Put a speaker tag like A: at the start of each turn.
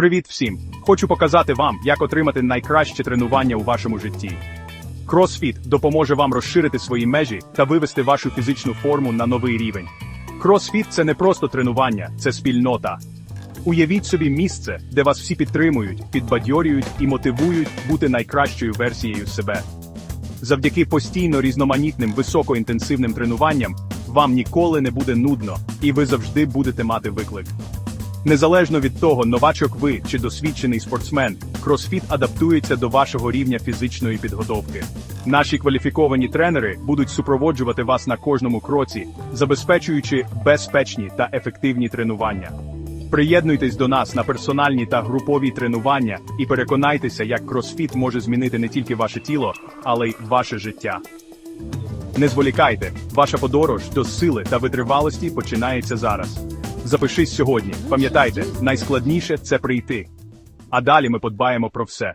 A: Привіт всім! Хочу показати вам, як отримати найкраще тренування у вашому житті. CrossFit допоможе вам розширити свої межі та вивести вашу фізичну форму на новий рівень. CrossFit – це не просто тренування, це спільнота. Уявіть собі місце, де вас всі підтримують, підбадьорюють і мотивують бути найкращою версією себе. Завдяки постійно різноманітним високоінтенсивним тренуванням вам ніколи не буде нудно, і ви завжди будете мати виклик. Незалежно від того, новачок ви чи досвідчений спортсмен, CrossFit адаптується до вашого рівня фізичної підготовки. Наші кваліфіковані тренери будуть супроводжувати вас на кожному кроці, забезпечуючи безпечні та ефективні тренування. Приєднуйтесь до нас на персональні та групові тренування і переконайтеся, як CrossFit може змінити не тільки ваше тіло, але й ваше життя. Не зволікайте, ваша подорож до сили та витривалості починається зараз. Запишись сьогодні. Пам'ятайте, найскладніше це прийти. А далі ми подбаємо про все.